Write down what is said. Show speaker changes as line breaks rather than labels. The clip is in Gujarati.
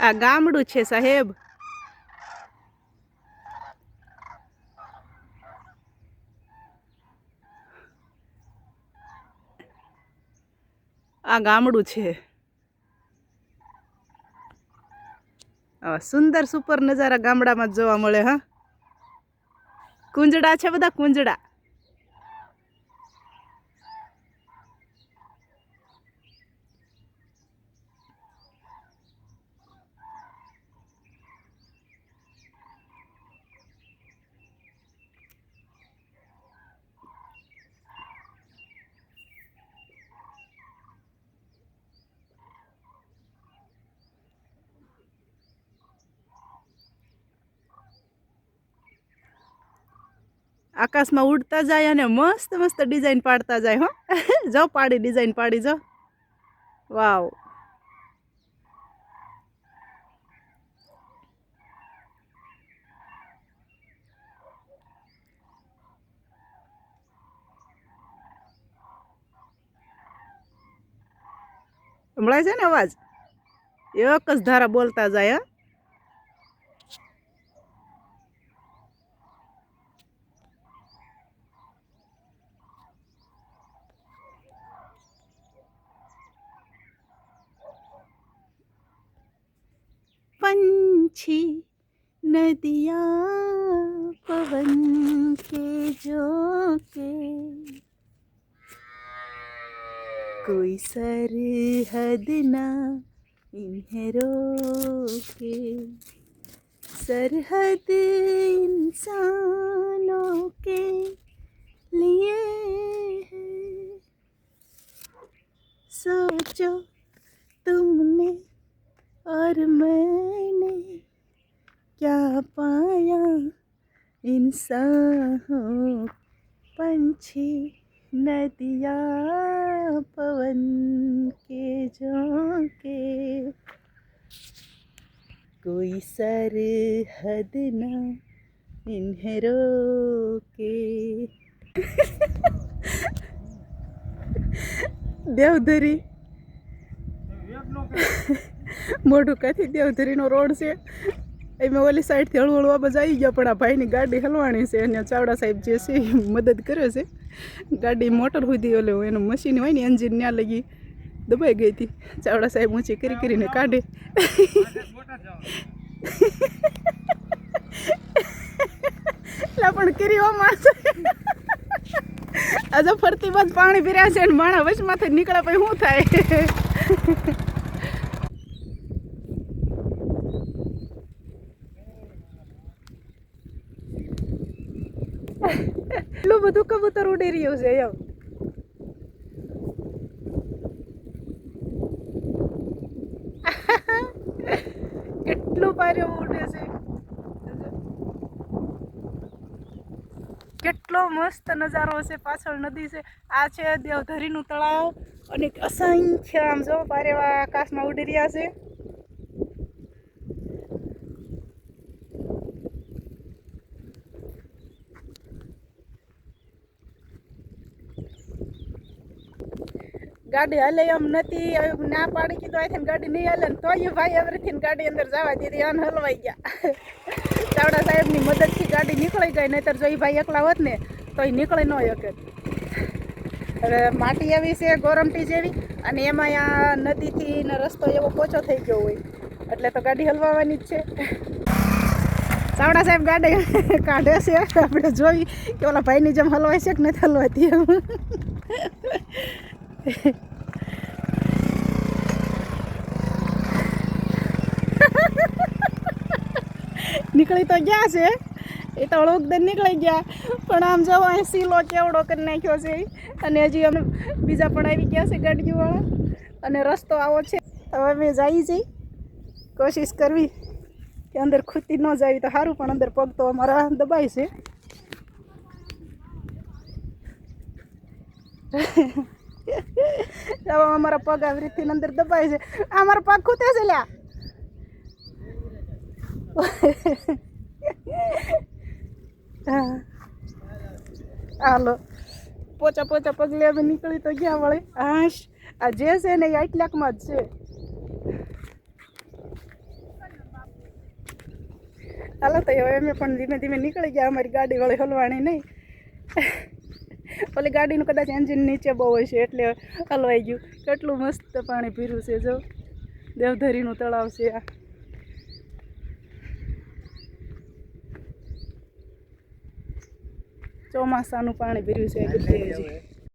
આ ગામડું છે સાહેબ. આ ગામડું છે. સુંદર સુપર નજારા ગામડામાં જોવા મળે, હા. કુંજડા છે બધા કુંજડા. આકાશમાં ઉડતા જાય અને મસ્ત મસ્ત ડિઝાઇન પાડતા જાય, હો. જાઓ પાડી ડિઝાઇન પાડી, જાઓ. વાવ. સંભળાય છે ને અવાજ? એક જ ધારા બોલતા જાય, હા. नदियाँ पवन के झोंके कोई सरहद ना इन्हें रोके। सरहद इंसानों के लिए है। सोचो तुमने और मैंने क्या पाया इंसान पंछी नदिया पवन के झोंके कोई सरहद ना इन्हें रोके દેવધરી મોઢું કાથી દેવધરીનો રોડ છે એમાં ઓલી સાઈડથી હળવું હળવા બધા આવી ગયા, પણ આ ભાઈની ગાડી હલવાણી છે અને ચાવડા સાહેબ જે છે એ મદદ કરે છે. ગાડી મોટર સુધી ઓલે એનું મશીન હોય ને એન્જિન ત્યાં લગી દબાઈ ગઈ હતી. ચાવડા સાહેબ ઊંચી કરી કરીને કાઢે. પણ કરી માણસ આજે ફરતી બાદ પાણી પીર્યા છે અને માણા વચમાંથી નીકળ્યા, પછી શું થાય? બધું કબૂતર ઉડી રહ્યું છે, એમ. કેટલું પાર્યો ઉડે છે. કેટલો મસ્ત નજારો છે, પાછળ નદી છે. આ છે દેવધરીનું તળાવ અને અસંખ્ય આમ જો પારેવા આકાશમાં ઉડી રહ્યા છે. ગાડી હલે એમ નથી ના પાડી કીધું આથી ગાડી નહીં હાલે તો તોય ભાઈ એવરીથી ગાડી અંદર જવા દીધી, અન હલવાઈ ગયા. ચાવડા સાહેબની મદદથી ગાડી નીકળી ગઈ, નહીતર જો એ ભાઈ એકલા હોત ને, તો એ નીકળી ન શકે. હવે માટી એવી છે, ગોરમટી જેવી, અને એમાં આ નદીથી ને રસ્તો એવો પોચો થઈ ગયો હોય, એટલે તો ગાડી હલવાવાની જ છે. ચાવડા સાહેબ ગાડી કાઢે છે, આપણે જોઈ કે ઓલા ભાઈની જેમ હલવાય છે કે નથી હલવાતી એમ. નીકળી તો ગયા છે. એ તો હળવકદર નીકળી ગયા. પણ આમ જાઓ અહીં સીલો કેવડો કરી નાખ્યો છે. અને હજી અમે બીજા પણ આવી ગયા છે ગાડીઓવાળા અને રસ્તો આવો છે. હવે અમે જઈએ છીએ કોશિશ કરવી કે અંદર ખૂતી ન જાવી તો સારું, પણ અંદર પગ તો અમારા દબાય છે. અમારા પગ આવી રીતે અંદર દબાય છે. આ મારા પગ ખૂતે છે લ્યા. હાલો. પોચા પોચા પગલે અમે નીકળી તો ગયા વળે. હાશ. આ જે છે ને એ આટલાકમાં જ છે. હાલો, તો હવે અમે પણ ધીમે ધીમે નીકળી ગયા. અમારી ગાડી વળી હલવાણી નહીં. ઓલી ગાડીનું કદાચ એન્જિન નીચે બહુ હોય છે એટલે હલવાઈ ગયું. કેટલું મસ્ત પાણી પીરું છે જો. દેવધરીનું તળાવ છે આ. ચોમાસાનું પાણી ભર્યું છે.